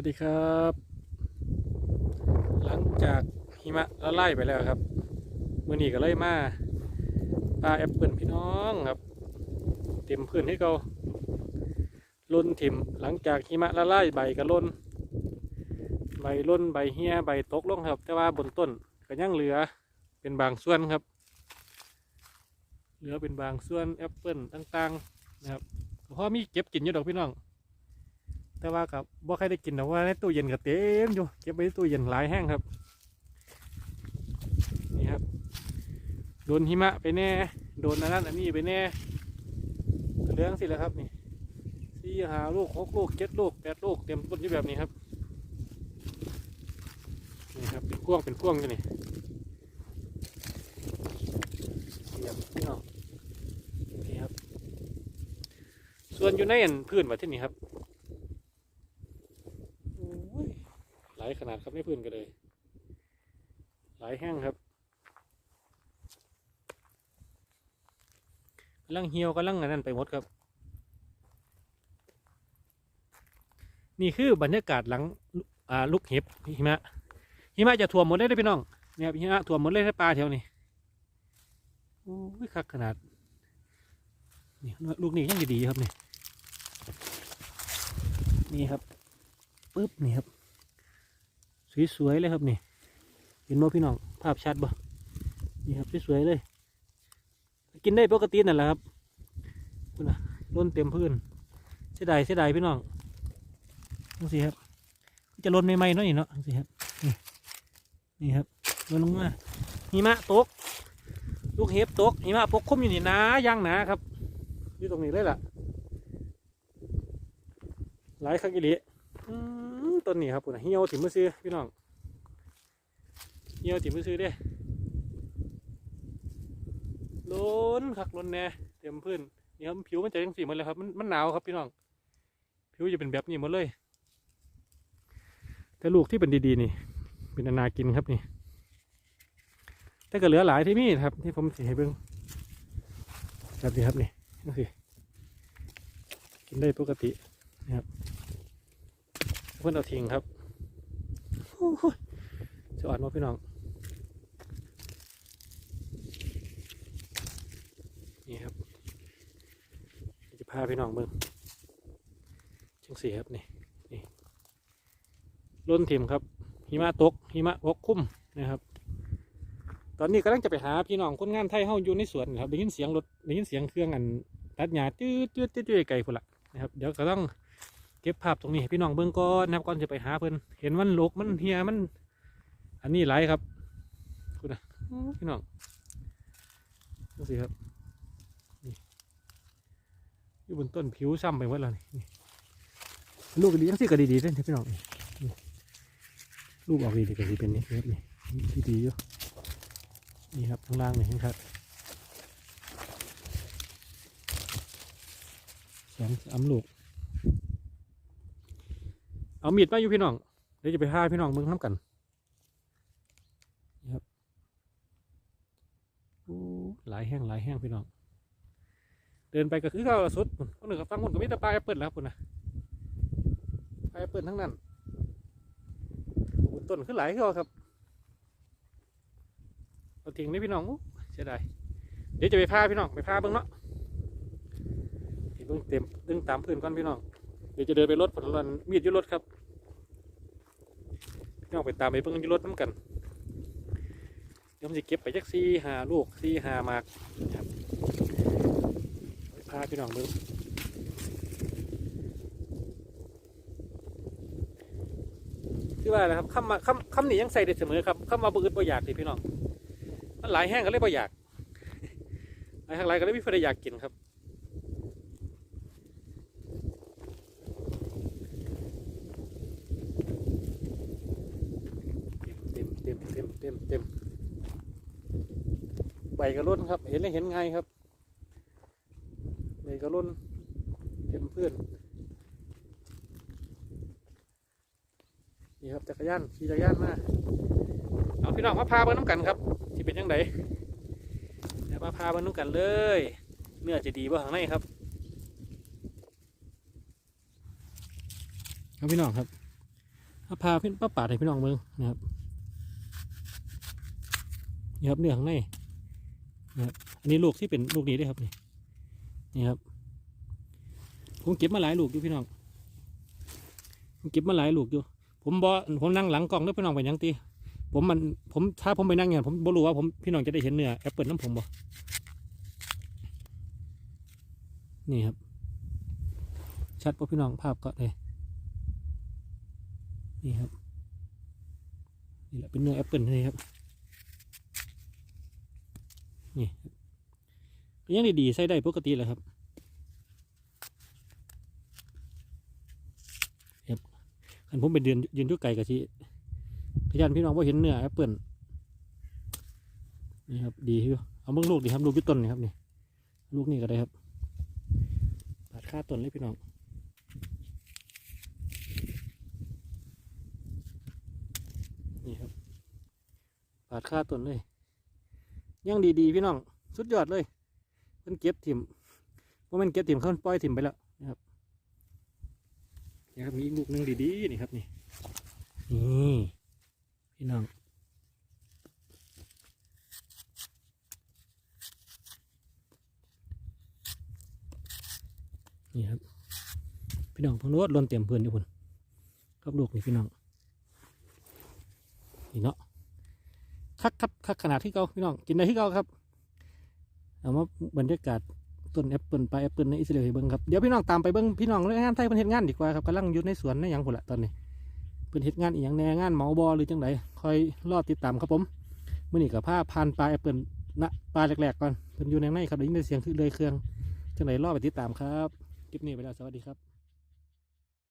วัสดีครับ หลังจากหิมะละลายไปแล้วครับมื่อนี้ก็เลยมาปลาแอปเปิลพี่น้องครับ เต็มพื้นให้เขาล้นถิ่มหลังจากหิมะละลายใบก็ล้น ใบล้นใบเหี่ยใบตกลงครับ แต่ว่าบนต้นก็ยังเหลือเป็นบางส่วนครับ เหลือเป็นบางส่วนแอปเปิลต่างๆนะครับเพราะมีเก็บกินอยู่ดอกพี่น้อง แต่ว่ากับบ่ใครได้กินแต่ว่าในตู้เย็นก็เต็มอยู่เก็บไว้ในตู้เย็นหลายแห้งครับ นี่ครับ โดนหิมะไปแน่ โดนอันนั้นอันนี้ไปแน่ก็เรื่องสิแหละครับนี่สี่หาลูกหกลูกเจ็ดลูกแปดลูกเต็มต้นอยู่แบบนี้ครับนี่ครับเป็นพ่วงเป็นพ่วงอยู่นี่นี่ครับพี่น้องนี่ครับส่วนอยู่ในอันพื้นว่าที่นี่ครับ โอ้ยหลายขนาด ครับไม่พื้นกันเลย หลายแห้งครับกำลังเหี่ยวกำลังอันนั้นไปหมดครับ นี่คือบรรยากาศหลังอ่าลูกเห็บหิมะหิมะจะท่วมหมดเลยเด้พี่น้องเนี่ยครับหิมะท่วมหมดเลยในป่าแถวนี้โอ้ยคักขนาดนี่ลูกนี้ยังดีๆครับนี่นี่ครับปึ๊บนี่ครับ สวยๆเลยครับนี่ เห็นบ่พี่น้องภาพชัดบ่นี่ครับสวยๆเลย กินได้ปกตินั่นแหละครับคุณน่ะล้นเต็มพื้นเสียดายเสียดายพี่น้องดูสิครับจะล้นใหม่ๆหน่อยเนาะดูสิครับนี่นี่ครับล้นลงมาหิมะตกลูกเห็บตกหิมะปกคลุมอยู่นี่นาย่างหนาครับอยู่ตรงนี้เลยล่ะหลายครั้งอีหลีอืม ต้นนี้ครับปุ่นเหี่ยวถิ่มมือซื้อพี่น้องเหี่ยวถิ่มมือซื้อเด้ล้นคักล้นแน่เต็มพื้นนี่ครับผิวมันจะยังสีหมดเลยครับมันมันหนาวครับพี่น้อง ผิวจะเป็นแบบนี้หมดเลย แต่ลูกที่เป็นดีๆนี่ เป็นนานากินครับนี่แต่ก็เหลือหลายที่มีครับ ที่ผมสีให้เบิ่งแบบนี้ครับนี่นี่กินได้ปกตินะครับ เพื่อนเอาทิ้งครับจะอ่อนมาพี่น้อง นี่ครับ จะพาพี่น้องเบิ่งจังสีครับนี่นี่ล้นถิ่มครับหิมะตกหิมะปกคุ้มนะครับ ตอนนี้กำลังจะไปหาพี่น้องคนงานไทยเฮาอยู่ในสวนนะครับได้ยินเสียงรถได้ยินเสียงเครื่องอันตัดหญ้าจืดจืดจืดจืดไกลพุ่นละนะครับ เดี๋ยวก็ต้อง เก็บภาพตรงนี้ให้พี่น้องเบิ่งก่อนนะครับก่อนจะไปหาเพิ่อนเห็นมันโลกมันเฮียมัน อันนี้ไหลายครับคุณนะพี่น้องดูสิครับนี่อยู่บนต้นผิวซ้ำไปหมดแล้วนี่ลูกดีทั้งสี่ก็ดีๆเลยพี่น้องนี่นี่ลูกออกดีๆก็ดีเป็นนี่ครับนี่ดีๆอยู่นี่ครับข้างล่างนี่เห็นครับสองสามลูก เอามีดมาอยู่พี่น้องเดี๋ยวจะไปห้าพี่น้องเบิ่งน้ำกันนะครับโอ้หลายแห้งหลายแห้งพี่น้อง เดินไปก็คือเขาสุดคนหนึ่งกับฟังคนก็มีแต่ปลาแอปเปิลแล้วคุณนะปลาแอปเปิลทั้งนั้นต้นขึ้นหลายขึ้นครับเอาทิ้งนี่พี่น้องโอ้เสียดายเดี๋ยวจะไปพาพี่น้องไปพาเบิ่งเนาะเบิ่งเต็มดึงตามพื้นก่อนพี่น้อง ดี๋ยวจะเดินไปรถผลลันมีดยู่รถครับพี่องไปตามไปเพิ่งยู่รถน้ำกันเดี๋ยวผมจะเก็บไปจักซีหาลูกซีหาหมากครับไปพาพี่น้องเบิ่งคือว่าอะไรครับคำมาคำคำนี้ยังใส่ได้เสมอครับคำมาบืดบ่อยากสิพี่น้องมันหลายแห้งก็เลยบ่อยากหลายแห้งหลายก็เลยไม่ค่อยได้อยากกินครับ เต็ม เต็มเต็มใบกระล้นครับ เห็นเลยเห็นไงครับใบกระล้นเต็มเพื่อนนี่ครับจักรยานขี่จักรยานมาเอาพี่น้องมาพาเบิ้งน้ำกันครับที่เป็นยังไงเดี๋ยวมาพาเบิ้งน้ำกันเลย เนื้อจะดีบ่ข้างในครับครับพี่น้องครับมาพาพี่ป้าป่าให้พี่น้องเมืองนะครับ นี่ครับเนื้อข้างในนะครับอันนี้ลูกที่เป็นลูกนี้ด้วยครับนี่นี่ครับผมเก็บมาหลายลูกอยู่พี่น้องผมเก็บมาหลายลูกอยู่ ผมบอผมนั่งหลังกล้องแล้วพี่น้องไปยังตีผมมันผมถ้าผมไปนั่งเนี่ยผมบ่รู้ว่าผมพี่น้องจะได้เห็นเนื้อแอปเปิลน้ำผมบ่นี่ครับ ชัดป่ะพี่น้องภาพก็เลยนี่ครับนี่แหละเป็นเนื้อแอปเปิลนี่ครับ นี่ก็ยังดีๆใส่ได้ปกติเลยครับครับคันผมไปเดินยืนทุกไก่กะทิพยานพี่น้องว่าเห็นเนื้อแอปเปิลนี่ครับดีอยู่เอาเบิ่งลูกดีครับลูกยุต้นนี่ครับนี่ลูกนี่ก็ได้ครับปาดค่าต้นเลยพี่น้องนี่ครับปาดค่าต้นเลย ยังดีๆพี่น้อง สุดยอดเลยเพิ่นเก็บถิ่มเพราะมันเก็บถิ่มเขาปล่อยถิ่มไปแล้วนะครับนี่ครับมีอีกลูกหนึงดีๆนี่ครับนี่นี่พี่น้องนี่ครับพี่น้องเพิ่งรู้ว่าลนเตรียมเพื่อนอยู่พุ่นครับลูกนี่พี่น้องนี่เนาะ คักครับคักขนาดที่เก่าพี่น้องกินได้ที่เก่าครับเอามาบรรยากาศต้นแอปเปิลปลายแอปเปิลในอิสราเอลเบิ้งครับเดี๋ยวพี่น้องตามไปเบิ้งพี่น้องเรื่องงานไทยเพิ่นเฮ็ดงานดีกว่าครับกำลังอยู่ในสวนในหยังพุ่นละตอนนี้เพิ่นเฮ็ดงานอีหยังแน่งานเหมาบอหรือจังไดคอยรอติดตามครับผมมื้อนี้กับผ้าพันปลายแอปเปิลณปลายแรกๆก่อนเพิ่นอยู่ในในครับได้ยินเสียงคือเลยเครื่องจังไดรอไปติดตามครับคลิปนี้ไปแล้วสวัสดีครับ